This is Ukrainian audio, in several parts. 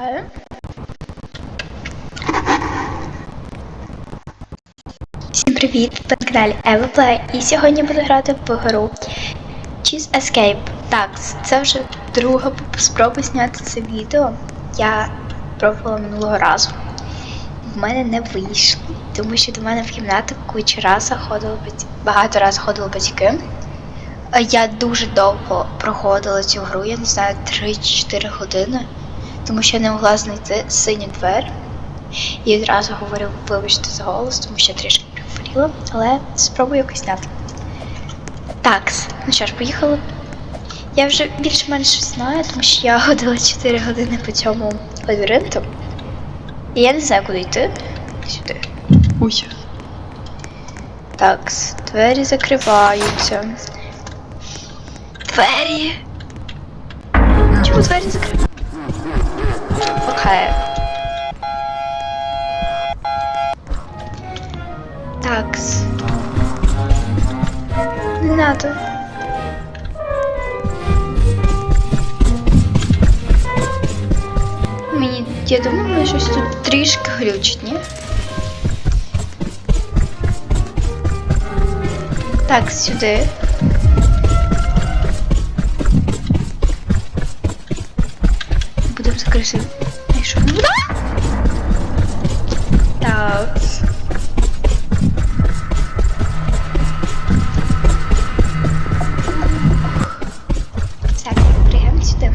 Чекаю. Всім привіт! Ви на каналі Everplay і сьогодні буду грати в гру Cheese Escape. Так, це вже друга спроба зняти це відео. Я пробувала минулого разу. В мене не вийшло, тому що до мене в кімнату кучу раз батьки, багато раз ходили батьки. Я дуже довго проходила цю гру, я не знаю, 3-4 години, тому що я не могла знайти синю двері. І одразу говорю, вибачте за голос, тому що я трішки прихворіла, але спробую якось зняти. Так, ну що ж, поїхали. Я вже більш-менш знаю, тому що я ходила 4 години по цьому лабіринту. І я не знаю, куди йти. Сюди. Ой. Так, двері закриваються. Двері! Чому двері закриваються? Окей. Такс. Не надо. Мені, я думаю, мені щось тут трішки глючить, ні? Так, сюди. Ай, що? Так. Так, сюди.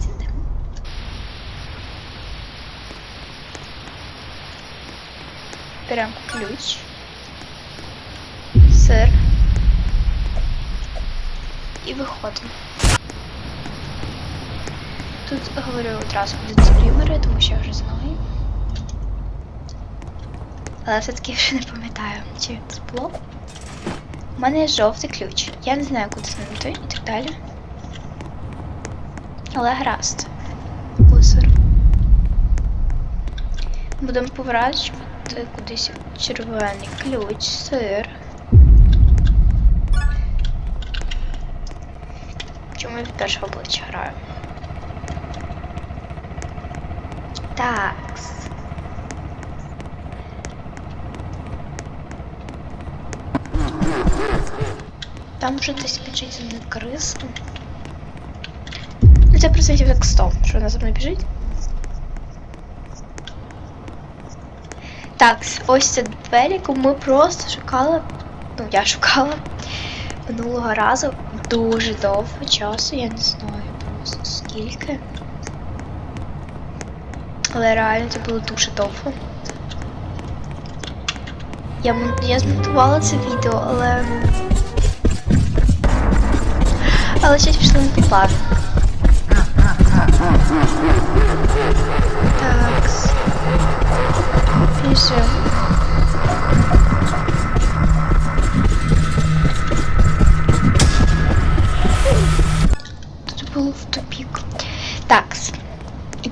Сюди. Ключ. Сир. І виходимо. Тут говорю одразу скрімери, тому що я вже знаю. Але все-таки вже не пам'ятаю, чи це було. У мене є жовтий ключ. Я не знаю, куди з ним йти і так далі. Але гаразд. Усер. Будемо поворачувати кудись червоний ключ, сир. Чому я від першого обличчя граю? Такс. Там вже десь біжить за криса. Ну просто як стол, що вона за мною біжить. Так, ось це двері, яку ми просто шукали. Ну, я шукала минулого разу дуже довго часу, я не знаю просто скільки. Але реально це було дуже довго. Я, я змонтувала це відео, але. Але щось пішло не по плану. Так. Біжим.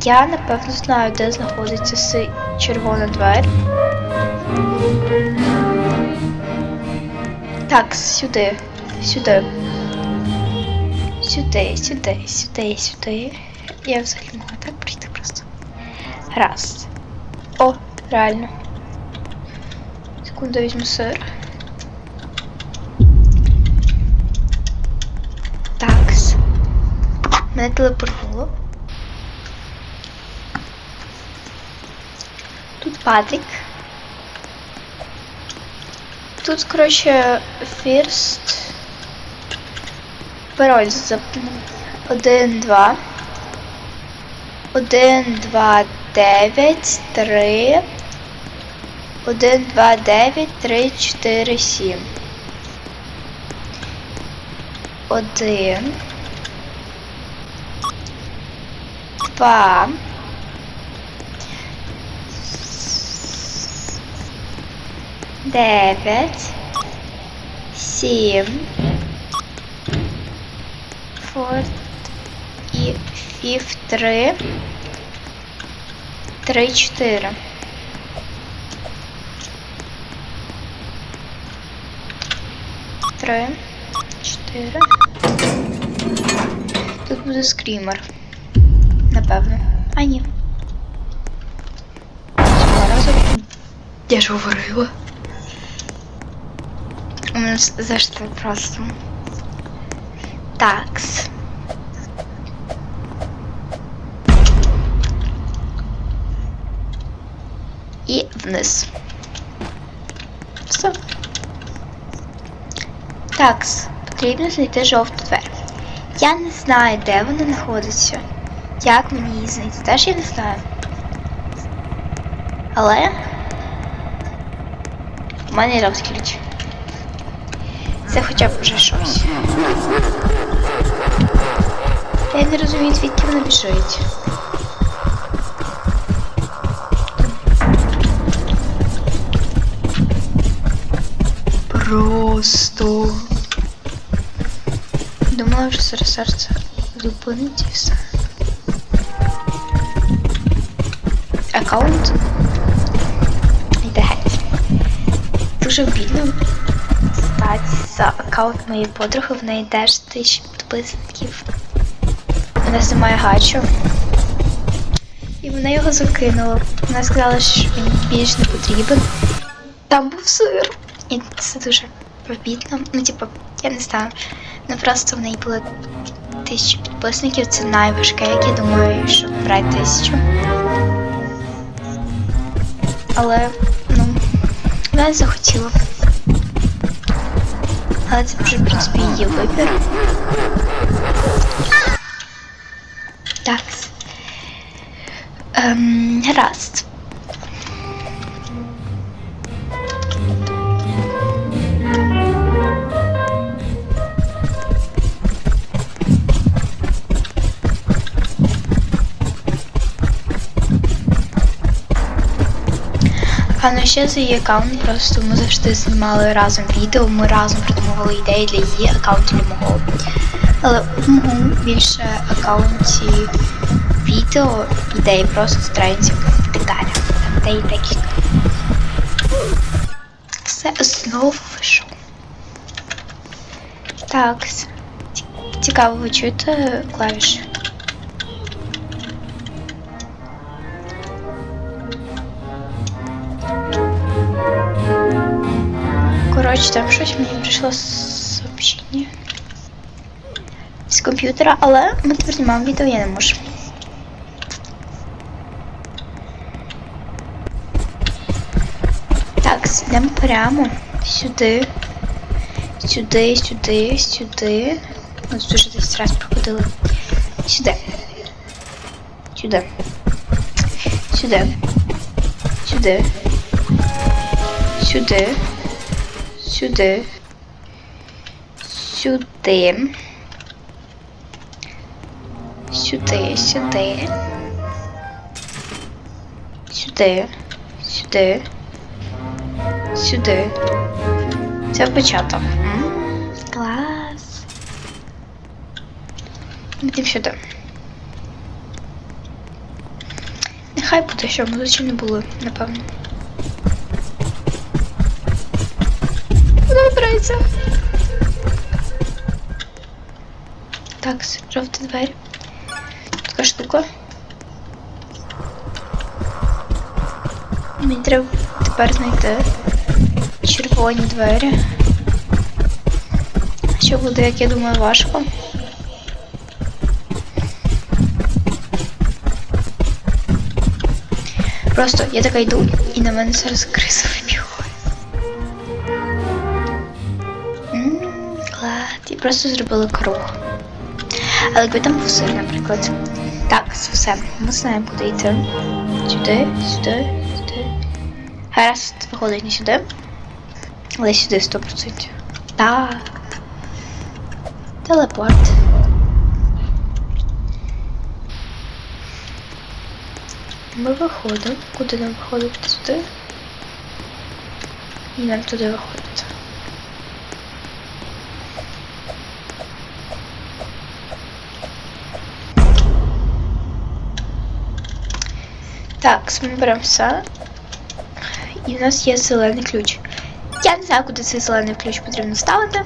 Я напевно знаю, де знаходиться червона двері. Так, сюди. Сюди. Сюди, сюди, сюди, сюди. Я взагалі можу так прийти просто. Раз. О, реально. Секунду візьму сир. Такс. Мене телепортнуло. Патрік. Тут, коротше, фірст. Пароль запомнив. Один, два. Один, два, дев'ять, три. Один, два, дев'ять, три, чотири, сім. Один. Два. Дев'ять. Сім. Форт і фіф три. Три, чотири. Три, чотири. Тут буде скрімер. Напевно. А ні. Цього разу. Я ж говорила. У ж просто. Такс. І вниз. Все. Такс. Потрібно знайти жовту двері. Я не знаю, де вона знаходиться. Як мені її знайти? Теж я не знаю. Але в мене є ключ. Це хоча б вже щось. Я не розумію, звідки вони біжать. Просто. Думала, що зараз серце зупинить і все. Аккаунт йде геть. Дуже бідно стати за Аккаунт моєї подруги, в неї теж тисячі підписників. Вона знімає гачо. І вона його закинула. Вона сказала, що він більш не потрібен. Там був сир. І це дуже обідно. Ну, типу, я не знаю. Ну просто в неї було тисяча підписників, це найважке, як я думаю, щоб набрати тисячу. Але, ну, вона захотіла. Але це вже, в принципі, її вибір. Так. Ем, гаразд. А ну ще її аккаунт просто ми завжди знімали разом відео, ми разом придумували ідеї для її аккаунту для мого. Але у мого більше аккаунті відео, ідеї просто стрейнців в деталях. Там де і декілька. Все знову вийшов. Так. Цікаво, ви чуєте клавіші? Щось мені прийшло сообщення з комп'ютера, але ми тепер знімаємо відео, я не можу. Так, йдемо прямо сюди. Сюди, сюди, сюди. Ми тут вже десь раз проходили. Сюди. Сюди. Сюди. Сюди. Сюди. Сюди. Сюди. Сюди, сюди. Сюди. Сюди. Сюди. Це початок. Клас. Йдемо сюди. Нехай буде, що ми не були, напевно. Вона. Так, жовті двері. Така штука. Мені треба тепер знайти червоні двері. Що буде, як я думаю, важко. Просто я така йду і на мене зараз криса Просто зробила круг. Але якби там був сир, наприклад. Так, все. Ми знаємо, куди йти. Сюди, сюди, сюди. Гаразд, виходить не сюди. Але сюди 100%. Так. Телепорт. Ми виходимо. Куди нам виходити? Туди? І нам туди виходити. Так, ми беремо все. І в нас є зелений ключ. Я не знаю, куди цей зелений ключ потрібно ставити.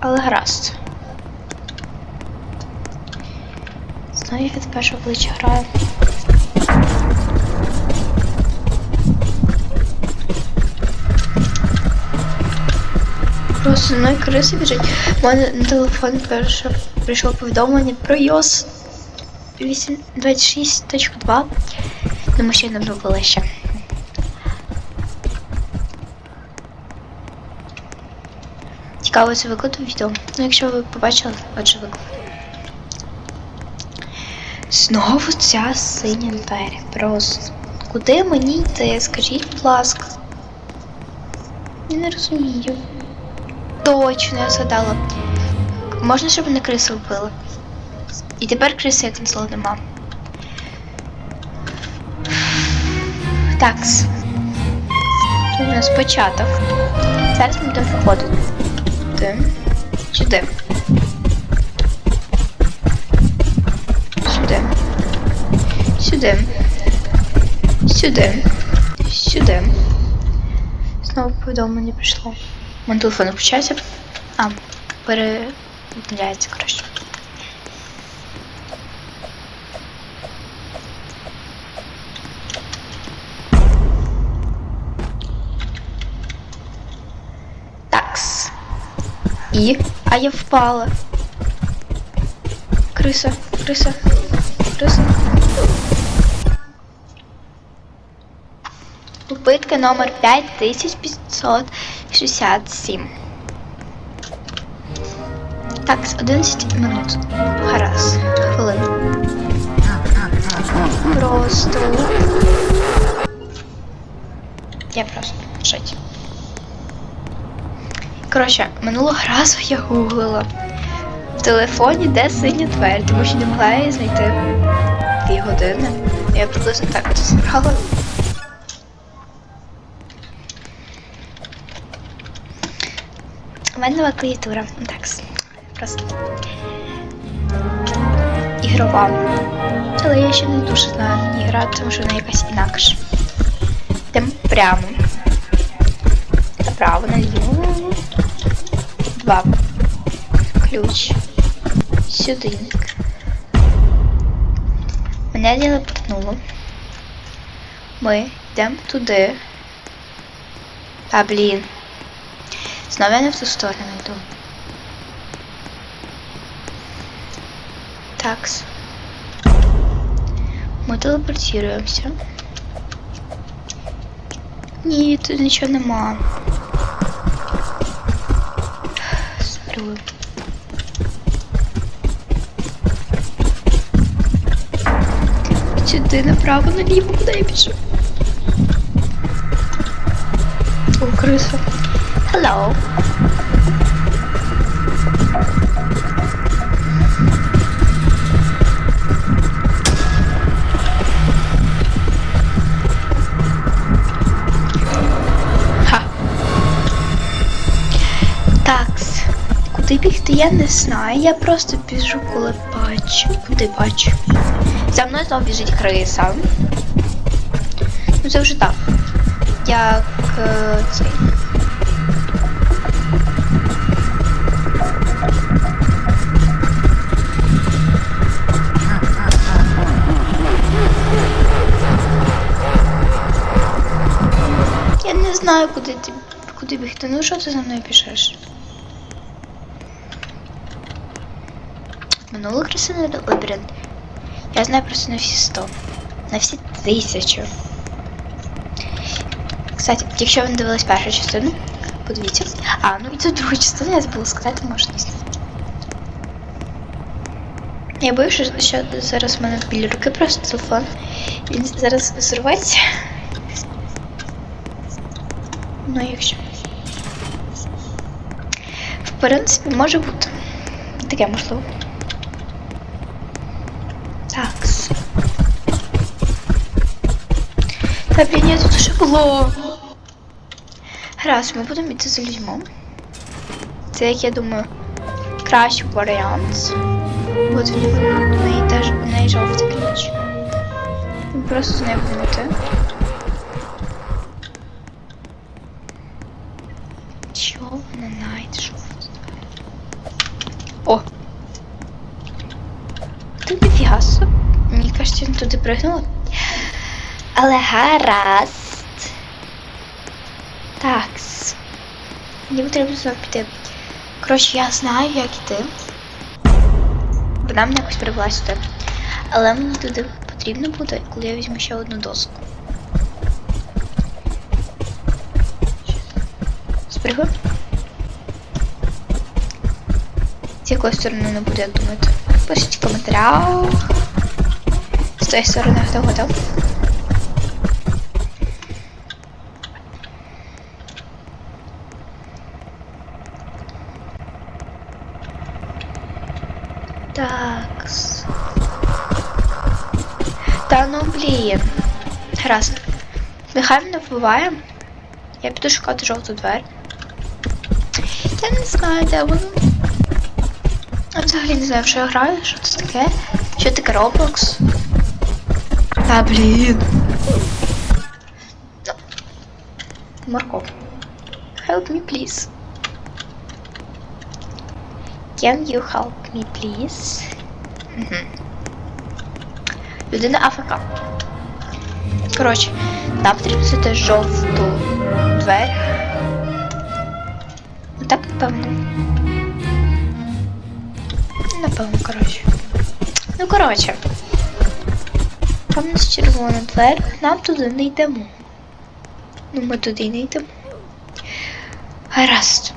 Але гаразд. знову від першого обличчя граю. Просто мною криси біжить. У мене на телефон перше прийшло повідомлення про iOS 8.26.2. Тому що я не обновила ще. Цікаво, це викладу відео. Ну, якщо ви побачили, отже викладу. Знову ця синя двері. Просто. Куди мені йти? Скажіть, будь ласка. Я не розумію. Точно, я згадала. Можна, щоб мене криси вбили? І тепер як назло нема. Такс. Тут у нас початок. Зараз ми будемо проходити. Сюди. Сюди. Сюди. Сюди. Сюди. Знову повідомлення прийшло. Мене телефон включається. А, перевідмовляється, коротше. Такс. І. А я впала. Криса, криса, криса. Попитка номер 5567. Так, 11 минут. Гаразд. Хвилин. Просто. Я просто жить. Коротше, минулого разу я гуглила в телефоні, де синя двері, тому що не могла її знайти дві години. Я приблизно так от збирала. У мене нова клавіатура. Так, просто ігрова. Але я ще не дуже знаю на ній грати, тому що вона якась інакша. Тим прямо. Направо, наліво. Два. Ключ. Сюди. Мене телепортнуло. Ми йдемо туди. Та блін. Знову я не в ту сторону йду. Такс. Ми телепортуємося. Ні, тут нічого нема. Смотрю. Сюди направо, наліво, куди я біжу? О, криса. Hello. Куди я не знаю. Я просто біжу, коли бачу. Куди бачу. За мною знову біжить криса. Ну це вже так. Як е, цей. Я не знаю, куди ти куди бігти. Ну що ти за мною пішеш? Минулий красивий лабіринт. Я знаю просто на всі 100. На всі тисячу. Кстати, якщо ви не дивились першу частину, подивіться. А, ну і це друга частина, я забула сказати, можна не знати. Я боюсь, що, що зараз в мене біля руки просто телефон. Він зараз зірветься. Ну, якщо. В принципі, може бути. Таке можливо. Кабінет тут вже було. Раз, ми будемо йти за людьми. Це, як я думаю, кращий варіант. От в неї теж в неї жовтий ключ. Просто не будемо йти. Чого вона найде жовтий? О! Ти не фігасо? Мені кажуть, він туди пригнула. Але гаразд. Так. Мені потрібно знову піти. Коротше, я знаю, як іти. Вона мене якось привела сюди. Але мені туди потрібно буде, коли я візьму ще одну доску. Спригу. З якої сторони не буде, як думаєте? Пишіть в коментарях. З тої сторони хто готов. Так. Ну. Гаразд. Нехай мене вбиває. Я піду шукати жовту двері. Я не знаю, де воно. Я взагалі не знаю, що я граю, що це таке. Що таке Roblox? Та блін. Ну. Марко. Help me, please. Can you help me, please? Угу. Людина АФК. Коротше, нам потрібно взяти жовту двері. Так, напевно. Напевно, коротше. Ну, коротше. Там нас червона двері, нам туди не йдемо. Ну, ми туди не йдемо. Гаразд.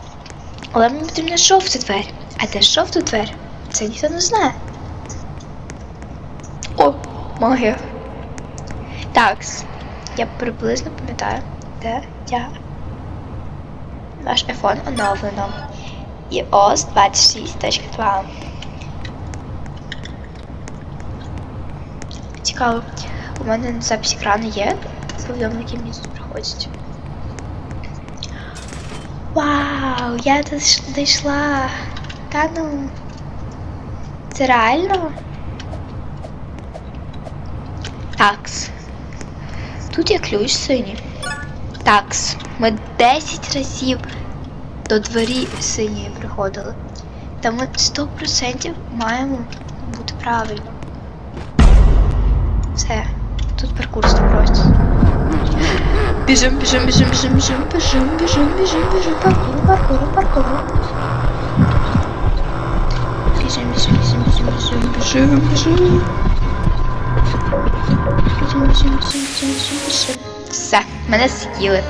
Але мені потрібна жовта двері. А де жовта двері? Це ніхто не знає. Магія. Такс. Я приблизно пам'ятаю, де я. Ваш iPhone оновлено. iOS 26.2. Цікаво. У мене на записі екрану є повідомлення, які мені тут приходять. Вау, я дійшла. Та ну. Це реально? Такс. Тут є ключ синій. Такс. Ми 10 разів до двері синьої приходили. Та ми 100% маємо бути правильно. Все. Тут паркур 100%. Біжим, біжим, біжим, біжим, біжим, біжим, біжим, біжим, біжим, паркуру, паркуру, паркуру. Біжим, біжим, біжим, біжим, біжим, біжим, біжим. Все, мене з'їли.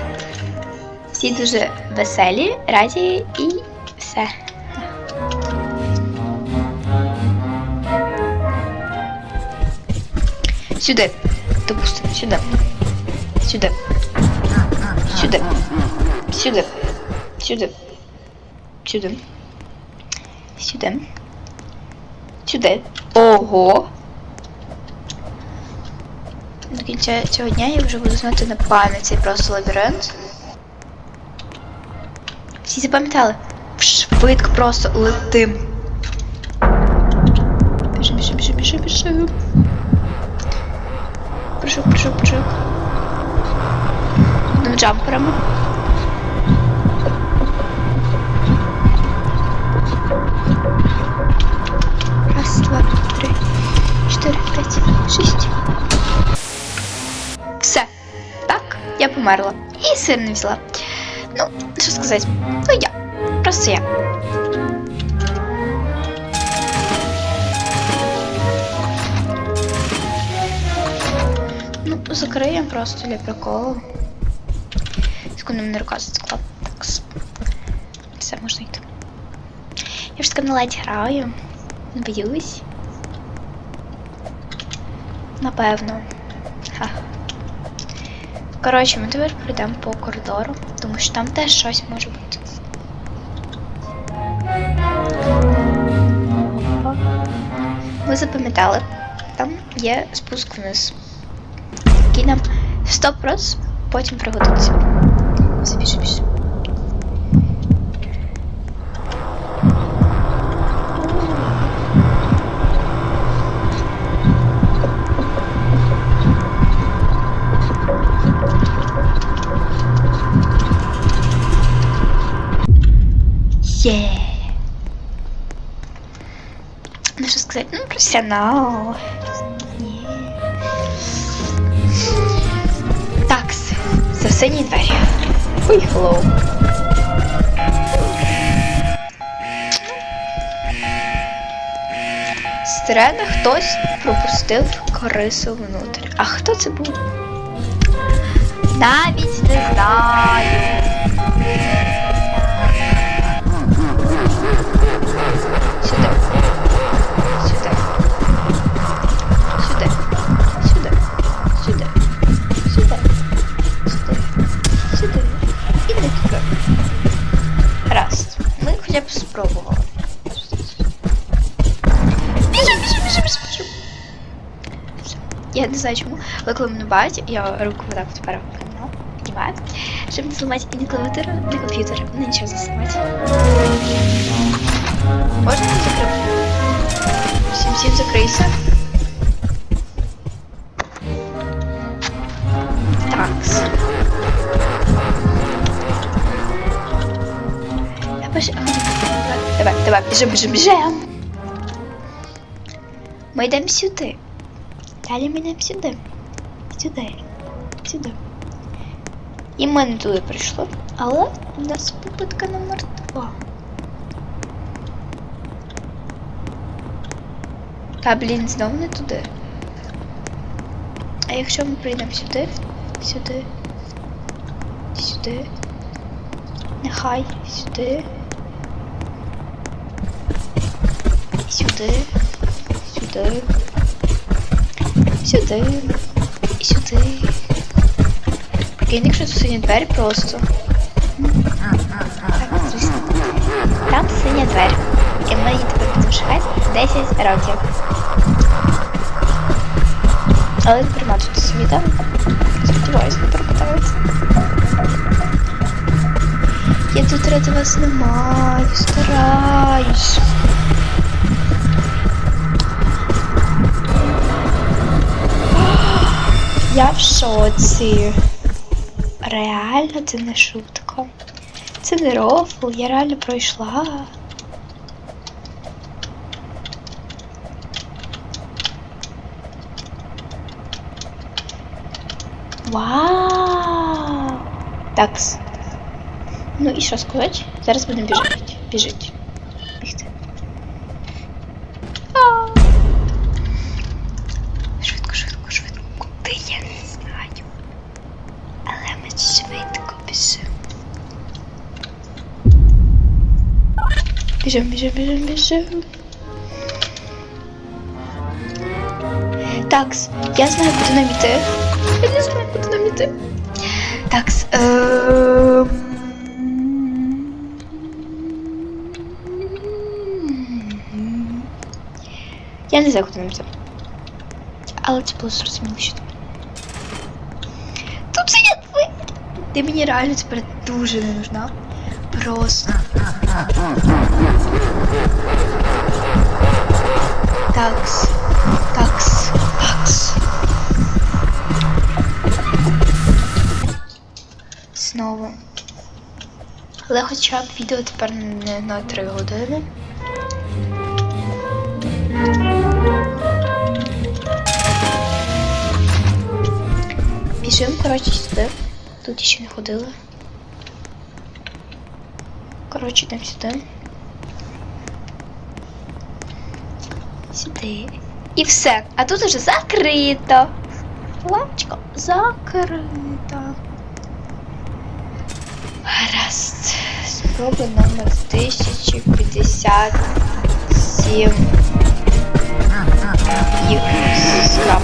Всі дуже веселі, раді і все. Сюди. Допустимо, сюди. Сюди. Сюди. Сюди. Сюди. Сюди. Сюди. Сюди. Ого. До кінця цього дня я вже буду знати на пам'ять цей просто лабіринт. Всі запам'ятали? Швидко просто летим. Біжим, біжим, біжим, біжим, біжим. Прыжок, прыжок, прыжок. Ну, джамперами. Раз, два, три, чотири, п'ять, шість. я померла. І сир не взяла. Ну, що сказати? Ну я. Просто я. Ну, закриємо просто для приколу. Секунду, мене рука зацикла. Так. Все, можна йти. Я ж на ледь граю. Не боюсь. Напевно. Коротше, ми тепер пройдемо по коридору, тому що там теж щось може бути. Ви запам'ятали, там є спуск вниз. Який нам 100% потім пригодиться. Все, більше. біжи. професіонал. Такс. За сині двері. Поїхало. Сирена хтось пропустив корису внутрі. А хто це був? Навіть не знаю. Але коли мене бачать, я руку вот так тепер піднімаю, піднімаю, щоб не зламати і не клавіатуру, не комп'ютер, не нічого не зламати. Можна не закрити? Всім всім закрийся. Такс. Давай, давай, біжим, біжим, біжим. Ми йдемо сюди. Далі ми йдемо сюди. Сюди. Сюди. І ми не туди прийшли. Але у нас попитка номер два. Та, блін, знов не туди. А якщо ми прийдемо сюди, сюди, сюди, нехай сюди, сюди, сюди, сюди сюди. Прикинь, якщо тут сині двері просто. Там синя двері. І ми її тепер будемо шукати 10 років. Але прийма тут світа. Сподіваюсь, не пропитається. Я тут ради вас не маю, стараюсь. Я в шоці. Реально, це не шутка. Це не рофл, я реально пройшла. Вау! Такс. Ну і що сказати? Зараз будемо біжати. Біжить. Біжимо, біжимо, біжимо, біжимо. Такс, я знаю, куди нам іти. Я не знаю, куди нам іти. Такс, ем... Я не знаю, куди нам іти. Але це було зрозуміло, що там. Тут сидять ви! Ти мені реально тепер дуже не нужна. Просто. Такс. Такс. Такс. Знову. Але хоча б відео тепер не на 3 години. Біжимо, коротше, сюди. Тут ще не ходили. Коротше, йдемо сюди. Сюди. І все. А тут уже закрито. Лавочка закрита. Гаразд. Спроба номер 1057. Їх скрап.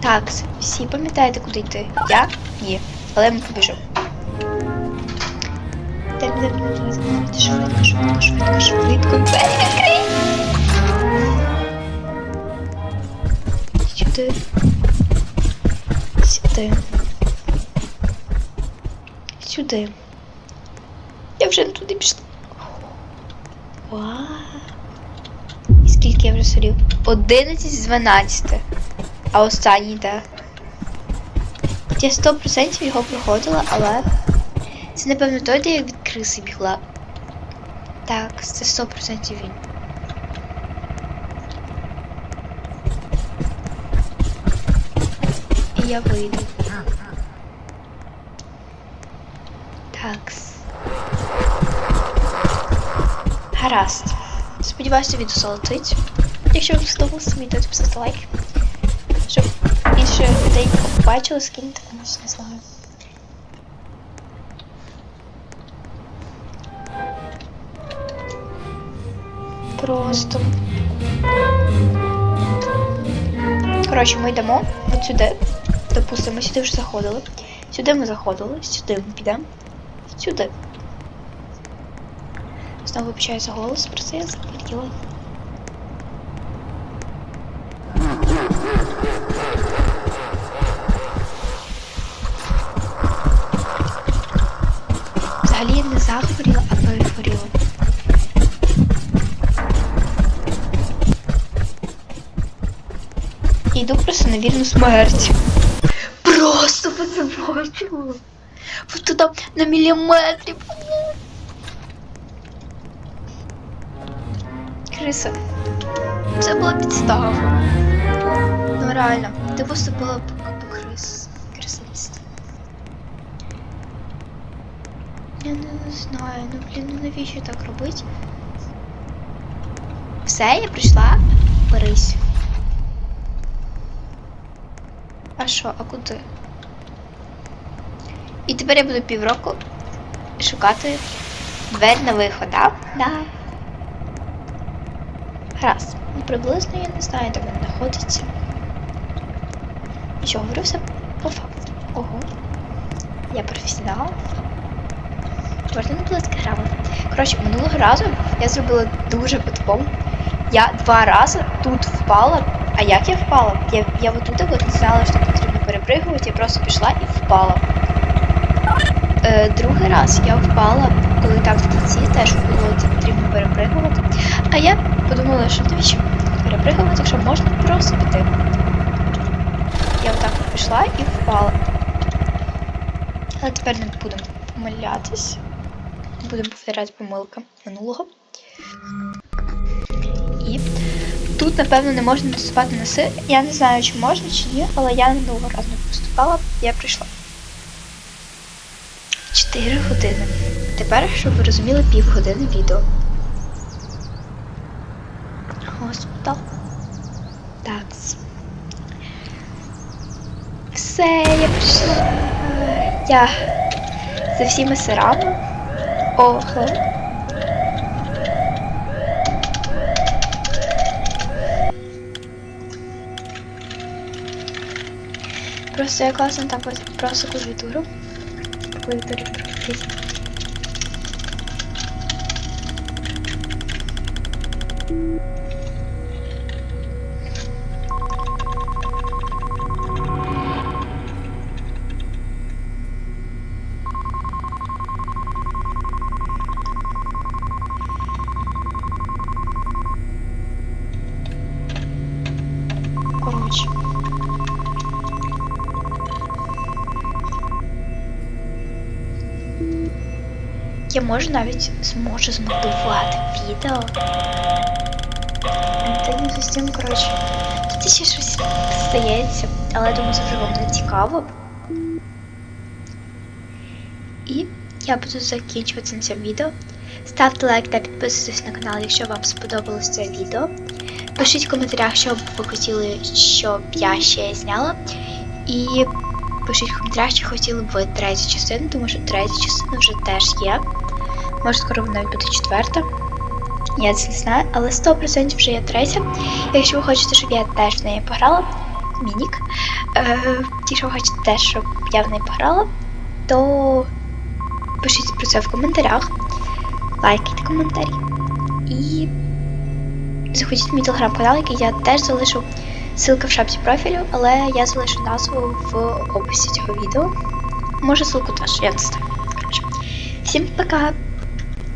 Так, всі Пам'ятаєте, куди йти? Я? Ні. Але ми побіжимо. Так, так, так, так, швидко, швидко, швидко, швидко. Двері відкрий! Сюди. Сюди. Сюди. Я вже не туди пішла. Вау. І скільки я вже солів? 11 з 12. А останній де? Я 100% його проходила, але це напевно той, де я від криси бігла. Так, це 100% він. І я вийду. Такс. Гаразд. Сподіваюся, відео залетить. Якщо вам сподобалося відео, то поставте лайк. Щоб більше людей бачили, скиньте комусь, не знаю. Просто. Коротше, ми йдемо от сюди. Допустимо, сюди вже заходили. Сюди ми заходили, сюди ми підемо. Сюди. Знову вибачаюся голос, про це я захворіла. Не захворіла, а перехворіла. І йду просто на вірну смерть. Просто ви це бачили? Ви туди на міліметрі. Криса. Це була підстава. Ну реально, ти поступила по, по крис. Крисист. Я не знаю, ну блін, ну навіщо так робити? Все, я прийшла. Берись. А що, а куди? І тепер я буду півроку шукати двері на виход, да? Да. Раз. Ну, приблизно я не знаю, де він знаходиться. Що, говорю все по факту. Ого. Я професіонал. Можна не було грами. Коротше, минулого разу я зробила дуже випадково. Я два рази тут впала. А як я впала? Я, я вот тут вот не знала, що потрібно перепригувати, я просто пішла і впала. Е, другий раз я впала, коли там в кінці теж було потрібно перепригувати. А я подумала, що навіщо перепригувати, якщо можна просто піти. Я отак пішла і впала. Але тепер не будемо помилятись. Будемо повторяти помилки минулого. І тут, напевно, не можна наступати на сир. Я не знаю, чи можна, чи ні, але я минулого разу не поступала, я прийшла. 4 години. Тепер, щоб ви розуміли, півгодини відео. Госпітал. Так. Все, я прийшла. Я за всіми сирами. Ого. Просто я класно так ось просто клавіатуру. Клавіатурі проходить. Коротше. Я можу навіть зможу змонтувати відео. Це не зовсім, коротше. Тут ще щось стається, але я думаю, це вже вам не цікаво. І я буду закінчувати на цьому відео. Ставте лайк та підписуйтесь на канал, якщо вам сподобалось це відео. Пишіть в коментарях, що б ви хотіли, щоб я ще зняла. І пишіть в коментарях, чи хотіли б ви третю частину, тому що третя частина вже теж є. Може, скоро навіть буде четверта. Я це не знаю, але 100% вже є третя. Якщо ви хочете, щоб я теж в неї пограла, мінік. Е, якщо ви хочете теж, щоб я в неї пограла, то пишіть про це в коментарях. Лайкайте коментарі. І заходіть в мій телеграм-канал, який я теж залишу ссылка в шапці профілю, але я залишу назву в описі цього відео. Може, ссылку теж, я не знаю. Всім пока!